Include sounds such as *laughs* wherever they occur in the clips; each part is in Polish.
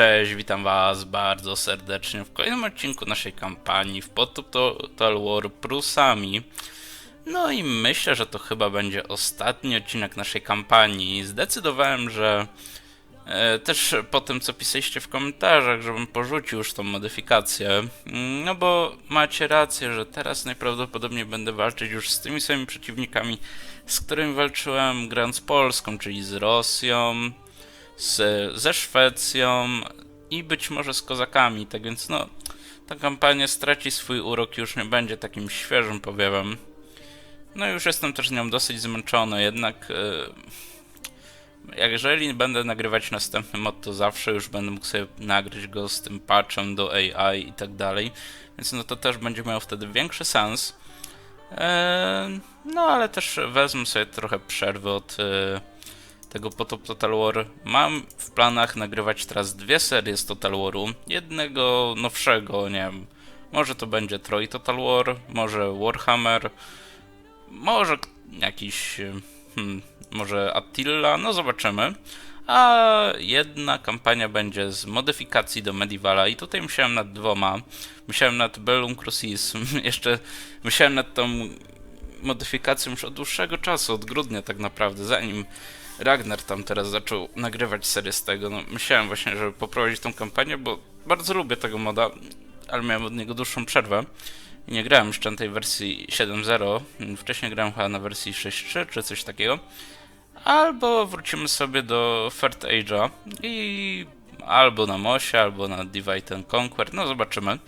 Cześć, witam was bardzo serdecznie w kolejnym odcinku naszej kampanii w Pod Total War Prusami. No i myślę, że to chyba będzie ostatni odcinek naszej kampanii. Zdecydowałem, że e, też po tym co pisaliście w komentarzach, żebym porzucił już tą modyfikację. Mm, No bo macie rację, że teraz najprawdopodobniej będę walczyć już z tymi samymi przeciwnikami, z którymi walczyłem grając Polską, czyli z Rosją, z, ze Szwecją i być może z Kozakami, tak więc no, ta kampania straci swój urok już nie będzie takim świeżym powiewem. No już jestem też nią dosyć zmęczony, jednak jak jeżeli będę nagrywać następny mod, to zawsze już będę mógł sobie nagryć go z tym patchem do AI i tak dalej, więc no to też będzie miało wtedy większy sens. E, no ale też wezmę sobie trochę przerwy od e, tego Potop Total War. Mam w planach nagrywać teraz dwie serie z Total Waru. Jednego nowszego, nie wiem. Może to będzie Troy Total War, może Warhammer, może jakiś. Hmm, może Attila, no zobaczymy. A jedna kampania będzie z modyfikacji do Medievala i tutaj myślałem nad dwoma. Myślałem nad Bellum Crucis, *laughs* jeszcze myślałem nad tą modyfikacją już od dłuższego czasu, od grudnia tak naprawdę, zanim Ragnar tam teraz zaczął nagrywać serię z tego. No, myślałem właśnie, żeby poprowadzić tą kampanię, bo bardzo lubię tego moda, ale miałem od niego dłuższą przerwę. I nie grałem jeszcze na tej wersji 7.0. Wcześniej grałem chyba na wersji 6.3 czy coś takiego. Albo wrócimy sobie do Third Age'a i albo na Mosie, albo na Divide and Conquer. No zobaczymy.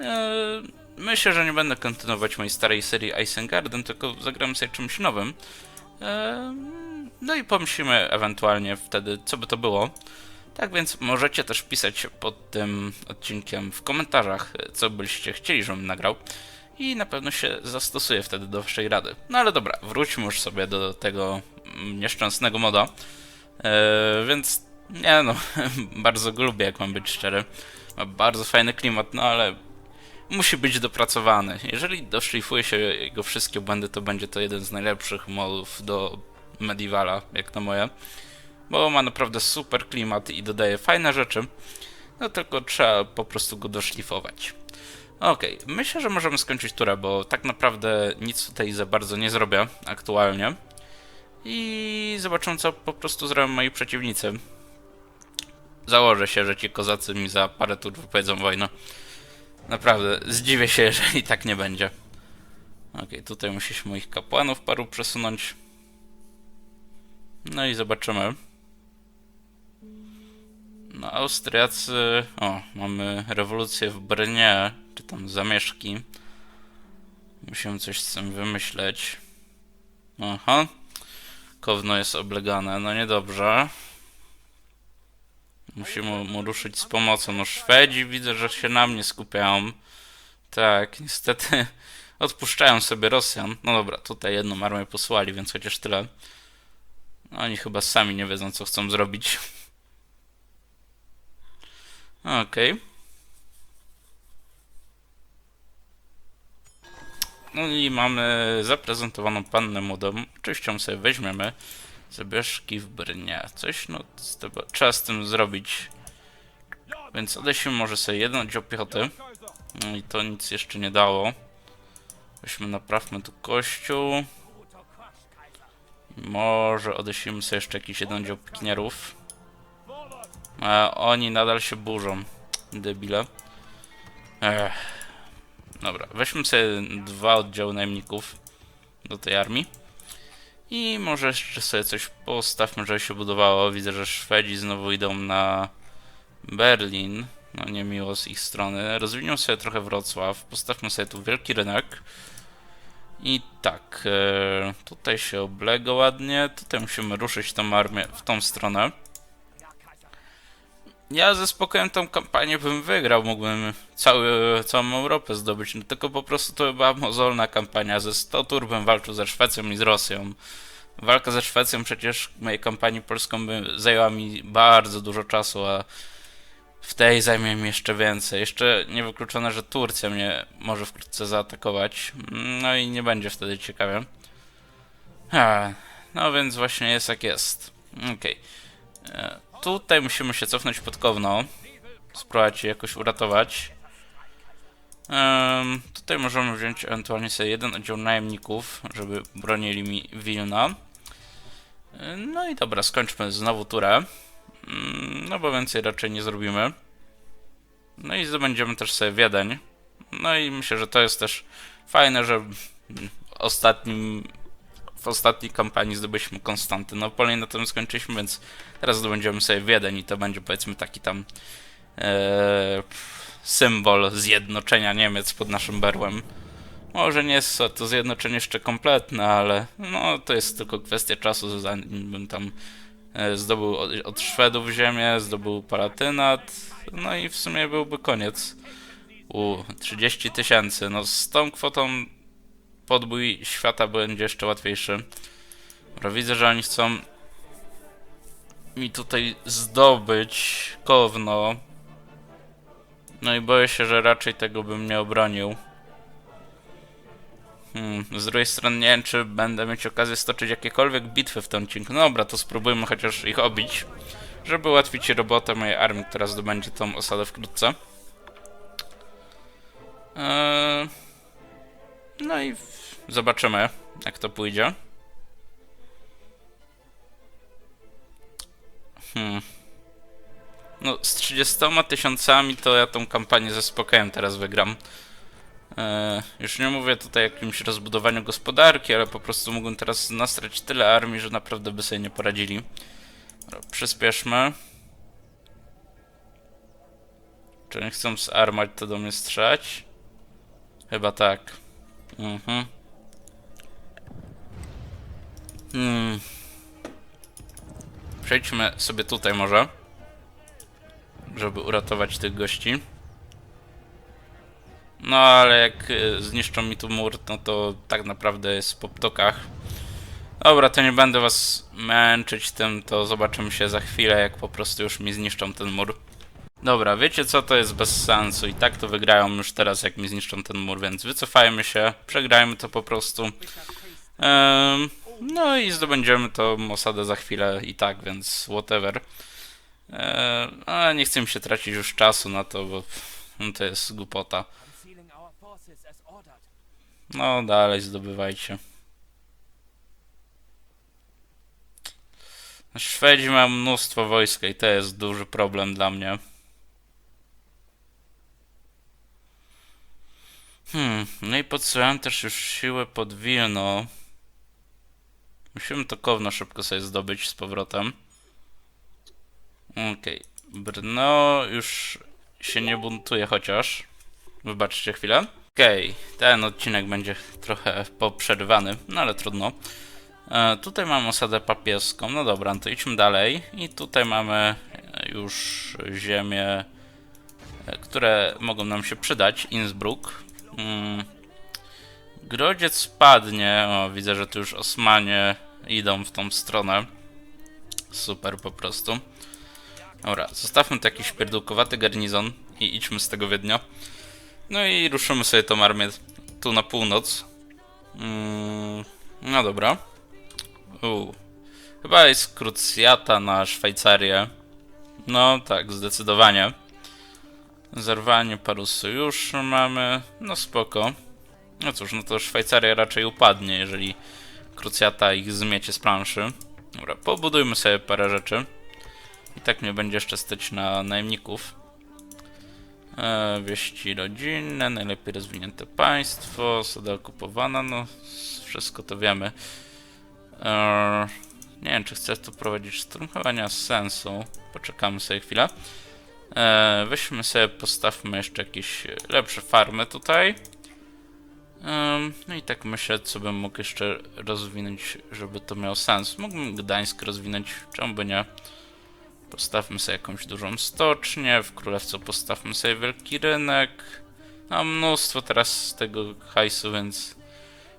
Eee, Myślę, że nie będę kontynuować mojej starej serii Isengarden, tylko zagram sobie czymś nowym. No i pomyślimy ewentualnie wtedy, co by to było. Tak więc możecie też pisać pod tym odcinkiem w komentarzach, co byście chcieli, żebym nagrał. I na pewno się zastosuję wtedy do waszej rady. No ale dobra, wróćmy już sobie do tego nieszczęsnego moda. Eee, więc nie no, *laughs* bardzo go lubię, jak mam być szczery. Ma bardzo fajny klimat, no ale musi być dopracowany. Jeżeli doszlifuje się jego wszystkie błędy, to będzie to jeden z najlepszych modów do Medievala, jak na moje. Bo ma naprawdę super klimat i dodaje fajne rzeczy. No tylko trzeba po prostu go doszlifować. Okej, myślę, że możemy skończyć turę, bo tak naprawdę nic tutaj za bardzo nie zrobię aktualnie. I zobaczymy, co po prostu zrobią moi przeciwnicy. Założę się, że ci kozacy mi za parę tur wypowiedzą wojnę. Naprawdę, zdziwię się, *laughs* jeżeli tak nie będzie. Okej, tutaj musisz moich kapłanów paru przesunąć. No i zobaczymy. No, Austriacy... O, mamy rewolucję w Brnie, czy tam zamieszki. Musimy coś z tym wymyśleć. Aha. Kowno jest oblegane, no niedobrze. Musimy mu ruszyć z pomocą. No Szwedzi widzę, że się na mnie skupiają. Tak, niestety *laughs* odpuszczają sobie Rosjan. No dobra, tutaj jedną armię posłali, więc chociaż tyle. Oni chyba sami nie wiedzą, co chcą zrobić. Okej. No i mamy zaprezentowaną pannę młodą. Oczywiście ją sobie weźmiemy. Zabieszki w Brnie. Coś no tego, trzeba z tym zrobić. Więc odeślmy może sobie jeden oddział. No i to nic jeszcze nie dało. Weźmy, naprawmy tu kościół. Może odeślimy sobie jeszcze jakiś jeden oddział pikinierów. A oni nadal się burzą. Debile. Ech. Dobra, weźmy sobie dwa oddziały najemników do tej armii. I może jeszcze sobie coś postawmy, żeby się budowało. Widzę, że Szwedzi znowu idą na Berlin. No niemiło z ich strony. Rozwinią sobie trochę Wrocław. Postawmy sobie tu wielki rynek. I tak, e, tutaj się oblega ładnie. Tutaj musimy ruszyć tą armię w tą stronę. Ja ze spokojem tą kampanię bym wygrał, mógłbym cały, całą Europę zdobyć, no tylko po prostu to była mozolna kampania. Ze 100 tur bym walczył ze Szwecją i z Rosją. Walka ze Szwecją przecież mojej kampanii polską by zajęła mi bardzo dużo czasu, a w tej zajmie mi jeszcze więcej. Jeszcze niewykluczone, że Turcja mnie może wkrótce zaatakować. No i nie będzie wtedy ciekawie. Ha, no więc właśnie jest jak jest. Okej. E, tutaj musimy się cofnąć pod Kowno. Spróbować je jakoś uratować. Em, tutaj możemy wziąć ewentualnie sobie jeden oddział najemników, żeby bronili mi Wilna. E, No i dobra, skończmy znowu turę. Mm, No bo więcej raczej nie zrobimy. No i zdobędziemy też sobie Wiedeń. No i myślę, że to jest też fajne, że w ostatnim w ostatniej kampanii zdobyliśmy Konstantynopol i na tym skończyliśmy, więc teraz zdobędziemy sobie Wiedeń i to będzie powiedzmy taki tam e, symbol zjednoczenia Niemiec pod naszym berłem. Może nie jest to zjednoczenie jeszcze kompletne, ale no to jest tylko kwestia czasu, zanim tam zdobył od, od Szwedów ziemię, zdobył Palatynat, no i w sumie byłby koniec. U 30 tysięcy, no z tą kwotą podbój świata będzie jeszcze łatwiejszy. Dobra, widzę, że oni chcą mi tutaj zdobyć Kowno. No i boję się, że raczej tego bym nie obronił. Hmm, z drugiej strony nie wiem, czy będę mieć okazję stoczyć jakiekolwiek bitwy w tym odcinku. No dobra, to spróbujmy chociaż ich obić, żeby ułatwić robotę mojej armii, która zdobędzie tą osadę wkrótce. Eee, no i zobaczymy, jak to pójdzie. Hmm. No, z 30 tysiącami to ja tą kampanię ze spokojem teraz wygram. E, już nie mówię tutaj o jakimś rozbudowaniu gospodarki, ale po prostu mógłbym teraz nastrać tyle armii, że naprawdę by sobie nie poradzili. Przyspieszmy. Czy nie chcą z armać to do mnie strzelać? Chyba tak. Mhm. Hmm. Przejdźmy sobie tutaj może. Żeby uratować tych gości. No ale jak y, zniszczą mi tu mur, no to tak naprawdę jest po ptokach. Dobra, to nie będę was męczyć tym, to zobaczymy się za chwilę, jak po prostu już mi zniszczą ten mur. Dobra, wiecie co, to jest bez sensu i tak to wygrają już teraz, jak mi zniszczą ten mur, więc wycofajmy się, przegrajmy to po prostu. Em, no i zdobędziemy tą osadę za chwilę i tak, więc whatever. Ale nie chcę mi się tracić już czasu na to, bo no, to jest głupota. No dalej zdobywajcie. Szwedzi mają mnóstwo wojska i to jest duży problem dla mnie. Hmm, no i podsyłałem też już siłę pod Wilno. Musimy to Kowno szybko sobie zdobyć z powrotem. Okej, Brno już się nie buntuje chociaż. Wybaczcie chwilę. Okej, ten odcinek będzie trochę poprzerywany, no ale trudno. E, tutaj mamy osadę papieską, no dobra, to idźmy dalej. I tutaj mamy e, już ziemie, e, które mogą nam się przydać. Innsbruck. Mm. Grodziec spadnie, o widzę, że tu już Osmanie idą w tą stronę. Super po prostu. Dobra, zostawmy tu jakiś pierdółkowaty garnizon i idźmy z tego Wiednia. No i ruszymy sobie tą armię tu na północ. Mm, no dobra. U. Chyba jest krucjata na Szwajcarię. No tak, zdecydowanie. Zerwanie paru sojuszy mamy. No spoko. No cóż, no to Szwajcaria raczej upadnie, jeżeli krucjata ich zmiecie z planszy. Dobra, pobudujmy sobie parę rzeczy. I tak mnie będzie jeszcze stać na najemników. E, wieści rodzinne, najlepiej rozwinięte państwo, osada okupowana, no wszystko to wiemy. E, nie wiem, czy chcę tu prowadzić szturm, chyba nie ma sensu. Poczekamy sobie chwilę. E, weźmy sobie, postawmy jeszcze jakieś lepsze farmy tutaj. Em, no i tak myślę, co bym mógł jeszcze rozwinąć, żeby to miało sens. Mógłbym Gdańsk rozwinąć, czemu by nie? Postawmy sobie jakąś dużą stocznię, w Królewcu postawmy sobie wielki rynek. Mam mnóstwo teraz tego hajsu, więc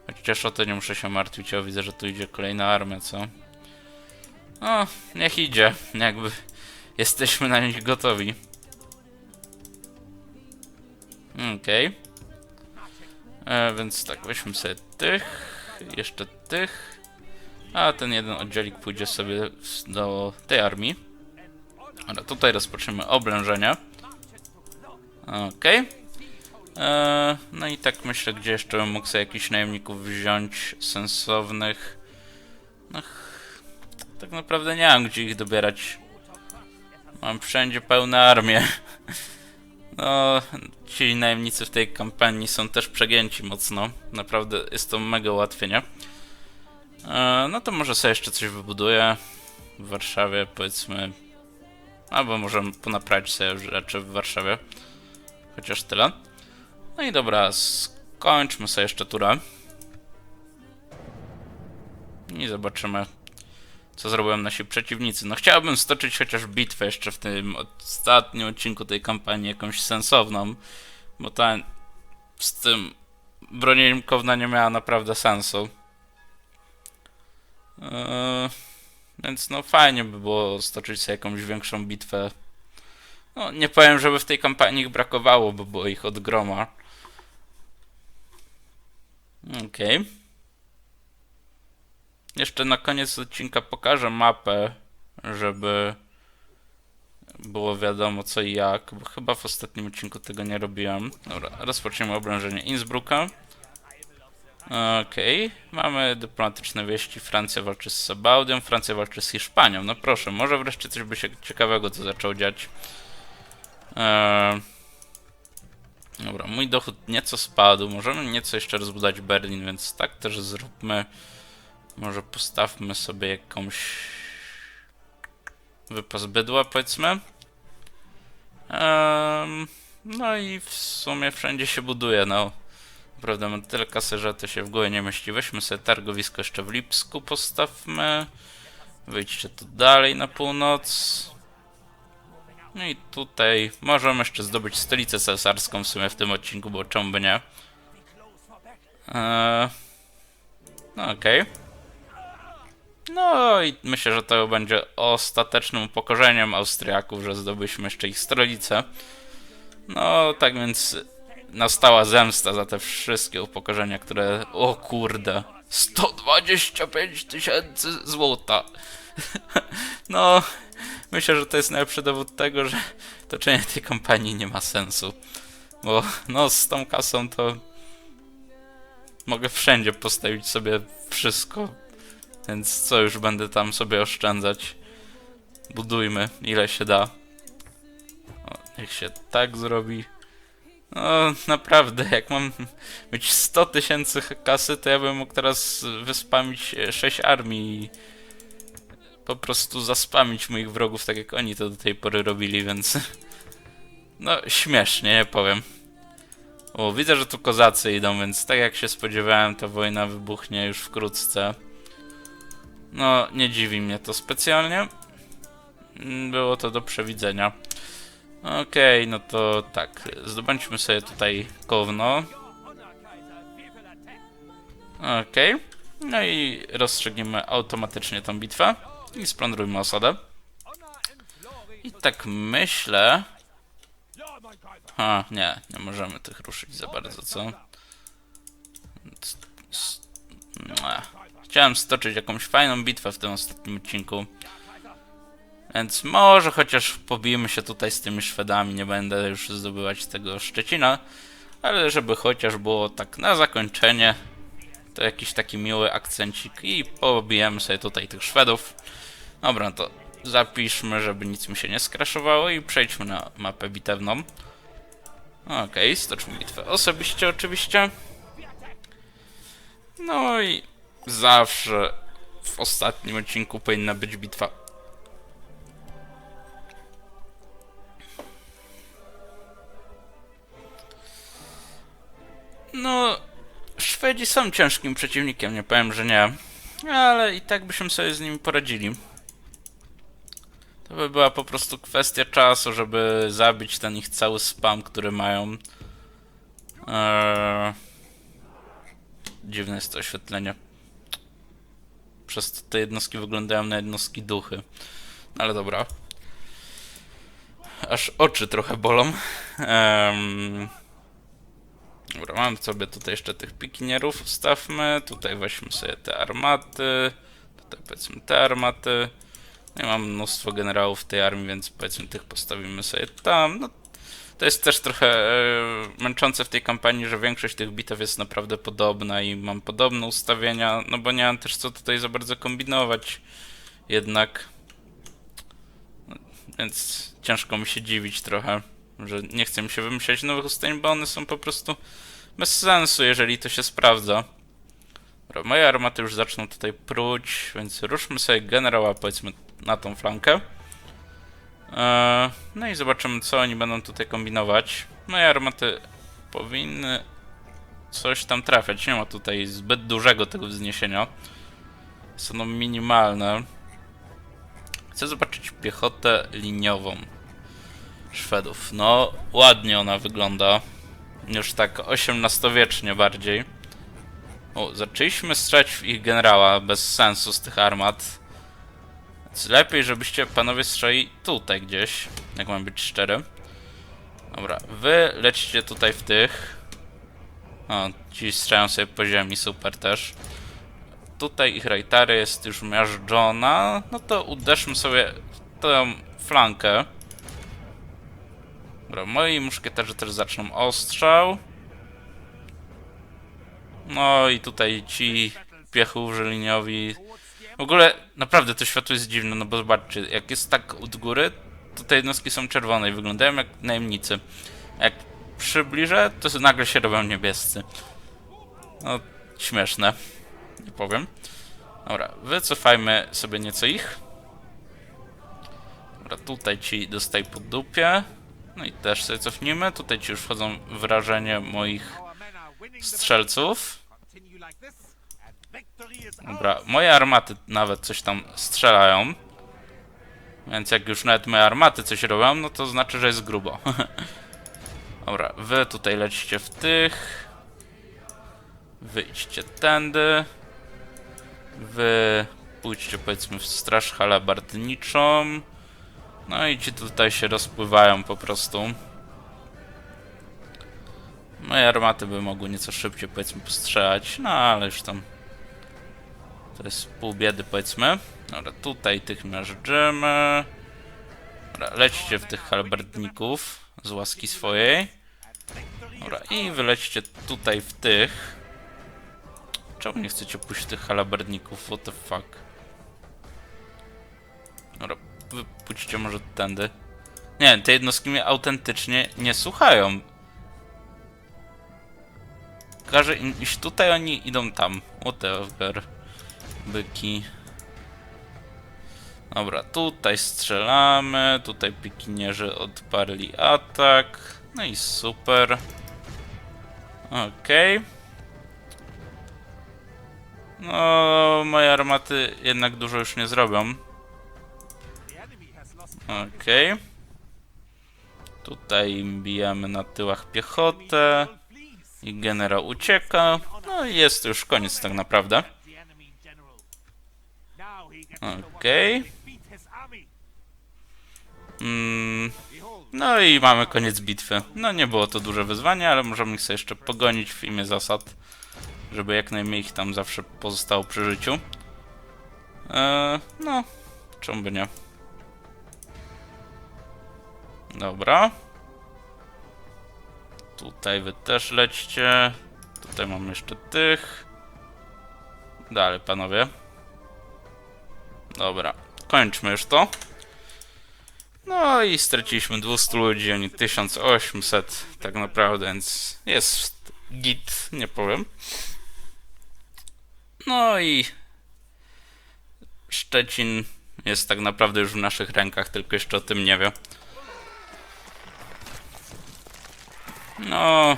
chociaż o to nie muszę się martwić. Ja widzę, że tu idzie kolejna armia, co? O, niech idzie, jakby jesteśmy na nich gotowi. Okej. E, Więc tak, weźmy sobie tych, jeszcze tych, a ten jeden oddzielik pójdzie sobie do tej armii. Dobra, tutaj rozpoczniemy oblężenie. Okej. Eee, No i tak myślę, gdzie jeszcze bym mógł sobie jakichś najemników wziąć sensownych. No, tak naprawdę nie mam gdzie ich dobierać. Mam wszędzie pełne armię. *laughs* No, ci najemnicy w tej kampanii są też przegięci mocno. Naprawdę jest to mega ułatwienie. Eee, No to może sobie jeszcze coś wybuduję w Warszawie, powiedzmy. Albo możemy ponaprawić sobie rzeczy w Warszawie. Chociaż tyle. No i dobra, skończmy sobie jeszcze turę. I zobaczymy, co zrobią nasi przeciwnicy. No chciałbym stoczyć chociaż bitwę jeszcze w tym ostatnim odcinku tej kampanii, jakąś sensowną, bo ta z tym bronieniem Kowna nie miała naprawdę sensu. Eee, więc no fajnie by było stoczyć sobie jakąś większą bitwę. No nie powiem, żeby w tej kampanii ich brakowało, bo było ich od groma. Okej. Jeszcze na koniec odcinka pokażę mapę, żeby było wiadomo co i jak, bo chyba w ostatnim odcinku tego nie robiłem. Dobra, rozpoczniemy oblężenie Innsbrucka. Okej, mamy dyplomatyczne wieści. Francja walczy z Sabaudią, Francja walczy z Hiszpanią. No proszę, może wreszcie coś by się ciekawego tu zaczęło dziać. Eee, dobra, mój dochód nieco spadł. Możemy nieco jeszcze rozbudować Berlin, więc tak też zróbmy. Może postawmy sobie jakąś wypas bydła, powiedzmy. Ehm, no i w sumie wszędzie się buduje, no. Naprawdę mam tyle kasy, że to się w głowie nie mieści. Weźmy sobie targowisko jeszcze w Lipsku, postawmy. Wyjdźcie tu dalej na północ. No i tutaj możemy jeszcze zdobyć stolicę cesarską w sumie w tym odcinku, bo czemu by nie. Eee, no okej. No i myślę, że to będzie ostatecznym upokorzeniem Austriaków, że zdobyliśmy jeszcze ich stolicę. No tak więc nastała zemsta za te wszystkie upokorzenia, które... O kurde... 125 tysięcy złota! *laughs* no... Myślę, że to jest najlepszy dowód tego, że toczenie tej kampanii nie ma sensu. Bo no z tą kasą to mogę wszędzie postawić sobie wszystko. Więc co już będę tam sobie oszczędzać. Budujmy ile się da. O, niech się tak zrobi. No naprawdę, jak mam mieć 100 tysięcy kasy, to ja bym mógł teraz wyspamić 6 armii i po prostu zaspamić moich wrogów, tak jak oni to do tej pory robili, więc *laughs* no śmiesznie, nie powiem. O, widzę, że tu kozacy idą, więc tak jak się spodziewałem, ta wojna wybuchnie już wkrótce. No, nie dziwi mnie to specjalnie. Mm, Było to do przewidzenia. Okej, no to tak, zdobądźmy sobie tutaj Kowno. Okej. No i rozstrzygniemy automatycznie tą bitwę i splądrujmy osadę. I tak myślę... A, nie, nie możemy tych ruszyć za bardzo, co? Chciałem stoczyć jakąś fajną bitwę w tym ostatnim odcinku. Więc może chociaż pobijemy się tutaj z tymi Szwedami, nie będę już zdobywać tego Szczecina, ale żeby chociaż było tak na zakończenie, to jakiś taki miły akcencik i pobijemy sobie tutaj tych Szwedów. Dobra, to zapiszmy, żeby nic mi się nie skraszowało i przejdźmy na mapę bitewną. Okej, stoczmy bitwę osobiście oczywiście. No i zawsze w ostatnim odcinku powinna być bitwa Szwedzi są ciężkim przeciwnikiem, nie powiem, że nie. Ale i tak byśmy sobie z nimi poradzili. To by była po prostu kwestia czasu, żeby zabić ten ich cały spam, który mają. Eee... Dziwne jest to oświetlenie. Przez to te jednostki wyglądają na jednostki duchy. No ale dobra. Aż oczy trochę bolą. Ehm... Dobra, mam sobie tutaj jeszcze tych pikinierów, wstawmy. Tutaj weźmy sobie te armaty. Tutaj powiedzmy te armaty. Ja mam mnóstwo generałów w tej armii, więc powiedzmy tych postawimy sobie tam. No, to jest też trochę e, męczące w tej kampanii, że większość tych bitew jest naprawdę podobna i mam podobne ustawienia, no bo nie mam też co tutaj za bardzo kombinować jednak. No, Więc ciężko mi się dziwić trochę, że nie chcę mi się wymyślać nowych ustawień, bo one są po prostu bez sensu, jeżeli to się sprawdza. Dobra, moje armaty już zaczną tutaj pruć, więc ruszmy sobie generała powiedzmy na tą flankę. Eee, no i zobaczymy co oni będą tutaj kombinować. Moje armaty powinny coś tam trafiać. Nie ma tutaj zbyt dużego tego wzniesienia. Są minimalne. Chcę zobaczyć piechotę liniową Szwedów. No, ładnie ona wygląda. Już tak XVIII-wiecznie bardziej. O, zaczęliśmy strzelać w ich generała bez sensu z tych armat. Więc lepiej, żebyście panowie strzelali tutaj gdzieś, jak mam być szczery. Dobra, wy lećcie tutaj w tych. O, ci strzelają sobie po ziemi, super też. Tutaj ich rajtary jest już miażdżona. No to uderzmy sobie w tę flankę. Dobra, moi muszkieterzy też zaczną ostrzał. No i tutaj ci piechówrzy liniowi. W ogóle naprawdę to światło jest dziwne, no bo zobaczcie, jak jest tak od góry, to te jednostki są czerwone i wyglądają jak najemnicy. Jak przybliżę, to nagle się robią niebiescy. No, śmieszne. Nie powiem. Dobra, wycofajmy sobie nieco ich. Dobra, tutaj ci dostaj po dupie. No i też sobie cofnijmy. Tutaj ci już wchodzą wrażenie moich strzelców. Dobra, moje armaty nawet coś tam strzelają. Więc jak już nawet moje armaty coś robią, no to znaczy, że jest grubo. *laughs* Dobra, wy tutaj lecicie w tych. Wyjdźcie tędy. Wy pójdźcie powiedzmy w straż halabardniczą. No i ci tutaj się rozpływają po prostu. Moje armaty by mogły nieco szybciej powiedzmy postrzelać, no ale już tam to jest pół biedy powiedzmy. Dobra, tutaj tych miażdżymy. Dobra, lećcie w tych halberdników z łaski swojej. Dobra, i wylećcie tutaj w tych. Czemu nie chcecie pójść tych halaberdników? What the fuck? Dobra, wypuśćcie może tędy. Nie, te jednostki mnie autentycznie nie słuchają. Każe im iść tutaj, oni idą tam. Whatever. Byki. Dobra, tutaj strzelamy. Tutaj pikinierzy odparli atak. No i super. Okej. No, moje armaty jednak dużo już nie zrobią. Okej. Tutaj bijamy na tyłach piechotę. I generał ucieka. No i jest już koniec tak naprawdę. Okej. Mm, no i mamy koniec bitwy. No nie było to duże wyzwanie, ale możemy ich sobie jeszcze pogonić w imię zasad. Żeby jak najmniej ich tam zawsze pozostało przy życiu. Eee, no, czemu by nie? Dobra. Tutaj wy też lećcie. Tutaj mamy jeszcze tych. Dalej, panowie. Dobra, kończmy już to. No i straciliśmy 200 ludzi, oni 1800 tak naprawdę, więc jest git, nie powiem. No i Szczecin jest tak naprawdę już w naszych rękach, tylko jeszcze o tym nie wie. No,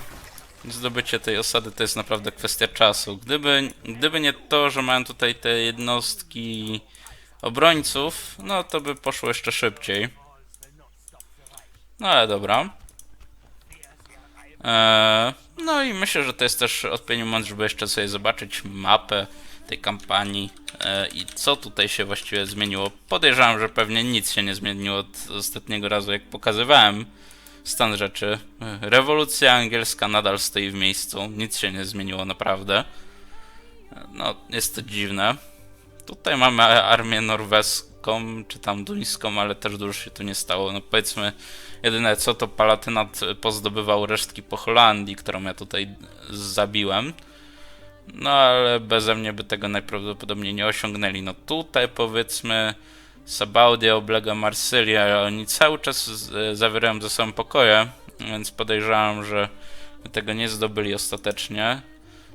zdobycie tej osady to jest naprawdę kwestia czasu. Gdyby, gdyby nie to, że mają tutaj te jednostki obrońców, no to by poszło jeszcze szybciej. No ale dobra. Eee, no i myślę, że to jest też odpowiedni moment, żeby jeszcze sobie zobaczyć mapę tej kampanii e, i co tutaj się właściwie zmieniło. Podejrzewam, że pewnie nic się nie zmieniło od ostatniego razu, jak pokazywałem stan rzeczy. Rewolucja angielska nadal stoi w miejscu, nic się nie zmieniło naprawdę. No, jest to dziwne. Tutaj mamy armię norweską czy tam duńską, ale też dużo się tu nie stało. No powiedzmy, jedyne co to Palatynat pozdobywał resztki po Holandii, którą ja tutaj zabiłem. No ale beze mnie by tego najprawdopodobniej nie osiągnęli. No tutaj powiedzmy Sabaudia oblega Marsylię, ale oni cały czas zawierają ze sobą pokoje, więc podejrzewam, że tego nie zdobyli ostatecznie.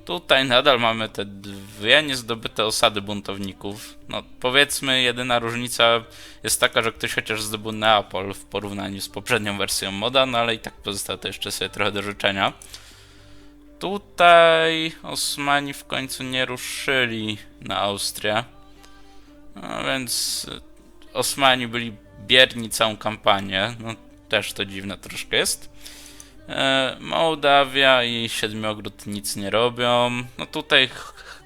Tutaj nadal mamy te dwie niezdobyte osady buntowników. No powiedzmy jedyna różnica jest taka, że ktoś chociaż zdobył Neapol w porównaniu z poprzednią wersją moda, no ale i tak pozostało to jeszcze sobie trochę do życzenia. Tutaj Osmani w końcu nie ruszyli na Austrię. No więc Osmani byli bierni całą kampanię. No też to dziwne troszkę jest. E, Mołdawia i Siedmiogród nic nie robią. No tutaj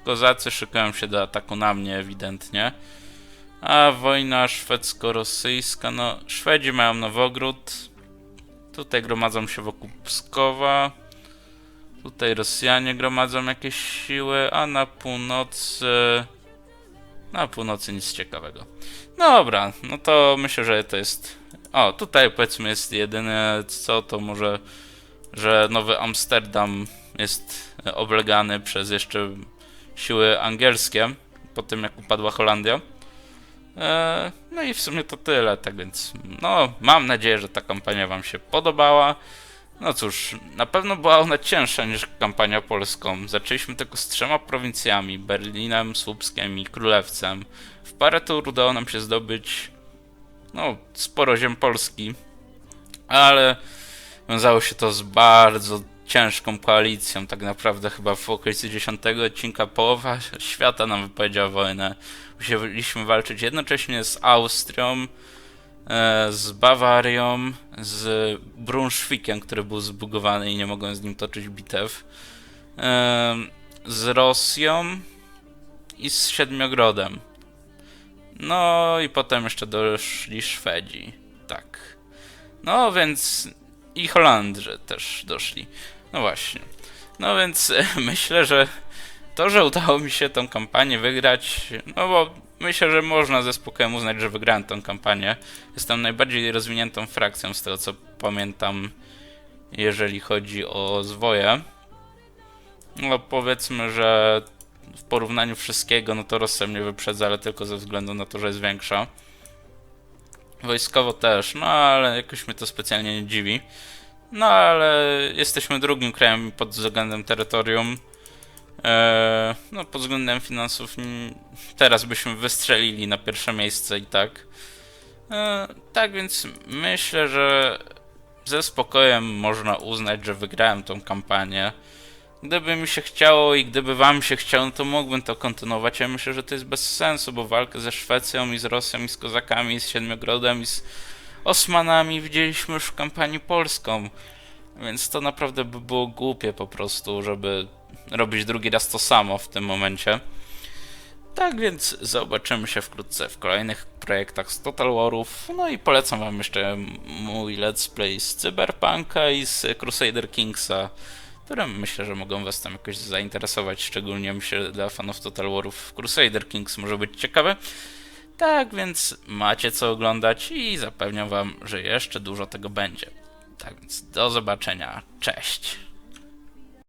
kozacy szykują się do ataku na mnie ewidentnie. A wojna szwedzko-rosyjska, no Szwedzi mają Nowogród. Tutaj gromadzą się wokół Pskowa. Tutaj Rosjanie gromadzą jakieś siły, a na północy... Na północy nic ciekawego. Dobra, no to myślę, że to jest... O, tutaj powiedzmy jest jedyne co, to może, że Nowy Amsterdam jest oblegany przez jeszcze siły angielskie, po tym jak upadła Holandia. E, no i w sumie to tyle, tak więc no mam nadzieję, że ta kampania wam się podobała. No cóż, na pewno była ona cięższa niż kampania polską. Zaczęliśmy tylko z trzema prowincjami, Berlinem, Słupskiem i Królewcem. W parę tur udało nam się zdobyć no, sporo ziem Polski, ale wiązało się to z bardzo ciężką koalicją. Tak naprawdę chyba w okolicy 10 odcinka połowa świata nam wypowiedziała wojnę. Musieliśmy walczyć jednocześnie z Austrią, z Bawarią, z Brunszwikiem, który był zbugowany i nie mogłem z nim toczyć bitew, e, z Rosją i z Siedmiogrodem. No i potem jeszcze doszli Szwedzi. Tak. No więc i Holandrzy też doszli. No właśnie. No więc *laughs* myślę, że to, że udało mi się tą kampanię wygrać, no bo myślę, że można ze spokojem uznać, że wygrałem tą kampanię. Jestem najbardziej rozwiniętą frakcją z tego co pamiętam, jeżeli chodzi o zwoje. No powiedzmy, że w porównaniu wszystkiego, no to Rosja mnie wyprzedza, ale tylko ze względu na to, że jest większa. Wojskowo też, no ale jakoś mnie to specjalnie nie dziwi. No ale jesteśmy drugim krajem pod względem terytorium. Eee, no pod względem finansów mm, teraz byśmy wystrzelili na pierwsze miejsce i tak. Eee, tak więc myślę, że ze spokojem można uznać, że wygrałem tą kampanię. Gdyby mi się chciało i gdyby wam się chciało, to mógłbym to kontynuować. Ja myślę, że to jest bez sensu, bo walkę ze Szwecją i z Rosją i z Kozakami, i z Siedmiogrodem i z Osmanami widzieliśmy już w kampanii polską. Więc to naprawdę by było głupie po prostu, żeby robić drugi raz to samo w tym momencie. Tak więc zobaczymy się wkrótce w kolejnych projektach z Total Warów. No i polecam wam jeszcze mój let's play z Cyberpunka i z Crusader Kingsa, które myślę, że mogą was tam jakoś zainteresować, szczególnie myślę dla fanów Total Warów Crusader Kings może być ciekawe. Tak więc macie co oglądać i zapewniam wam, że jeszcze dużo tego będzie. Tak więc do zobaczenia. Cześć.